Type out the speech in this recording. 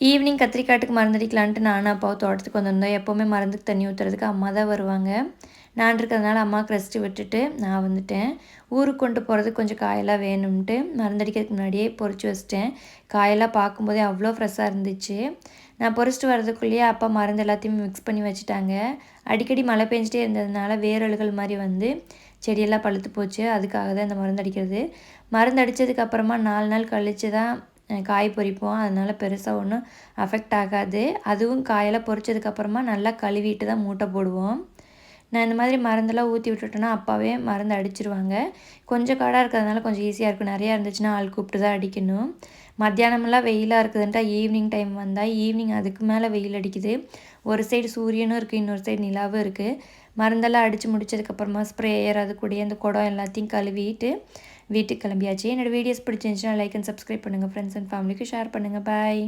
Evening கத்திரிக்காட்டுக்கு மறந்துடிக்கலான்ட்டு நானும் அப்பாவும் தோட்டத்துக்கு வந்திருந்தோம். எப்போவுமே மருந்துக்கு தண்ணி ஊற்றுறதுக்கு அம்மா தான் வருவாங்க. நான் இருக்கிறதுனால அம்மாவுக்கு ரெஸ்ட்டு விட்டுட்டு நான் வந்துட்டேன். ஊருக்கு கொண்டு போகிறதுக்கு கொஞ்சம் காயெல்லாம் வேணும்ன்ட்டு மருந்தடிக்கிறதுக்கு முன்னாடியே பொறிச்சு வச்சிட்டேன். காயெல்லாம் பார்க்கும்போதே அவ்வளோ ஃப்ரெஷ்ஷாக இருந்துச்சு. நான் பொறிச்சிட்டு வர்றதுக்குள்ளேயே அப்பா மருந்து எல்லாத்தையும் மிக்ஸ் பண்ணி வச்சுட்டாங்க. அடிக்கடி மழை பெஞ்சிட்டே இருந்ததுனால வேரல்கள் மாதிரி வந்து செடியெல்லாம் பழுத்து போச்சு. அதுக்காக தான் இந்த மருந்து அடிக்கிறது மருந்து அடித்ததுக்கப்புறமா நாலு நாள் கழித்து தான் காய் பொறிப்போம் அதனால் பெருசாக ஒன்றும் அஃபெக்ட் ஆகாது. அதுவும் காயெல்லாம் பொறிச்சதுக்கப்புறமா நல்லா கழுவிட்டு தான் மூட்டை போடுவோம். நான் இந்த மாதிரி மருந்தெல்லாம் ஊற்றி விட்டுட்டேன்னா அப்பாவே மருந்து அடிச்சிருவாங்க. கொஞ்சம் காடாக இருக்கிறதுனால கொஞ்சம் ஈஸியாக இருக்கும். நிறையா இருந்துச்சுன்னா ஆள் கூப்பிட்டு தான் அடிக்கணும். மத்தியானமெல்லாம் வெயிலாக இருக்குதுன்ட்டா ஈவினிங் டைம் வந்தால் ஈவினிங் அதுக்கு மேலே வெயில் அடிக்குது. ஒரு சைடு சூரியனும் இருக்குது இன்னொரு சைடு நிலாவும் இருக்குது மருந்தெல்லாம் அடித்து முடிச்சதுக்கப்புறமா ஸ்ப்ரேயர் அது கூடயே அந்த குடம் எல்லாத்தையும் கழுவிட்டு வீட்டுக்கு கிளம்பியாச்சு. என்னோடய வீடியோஸ் பிடிச்சிருந்துச்சுன்னா லைக் அண்ட் சப்ஸ்கிரைப் பண்ணுங்கள் ஃப்ரெண்ட்ஸ் அண்ட் ஃபேமிலிக்கு ஷேர் பண்ணுங்கள் பாய்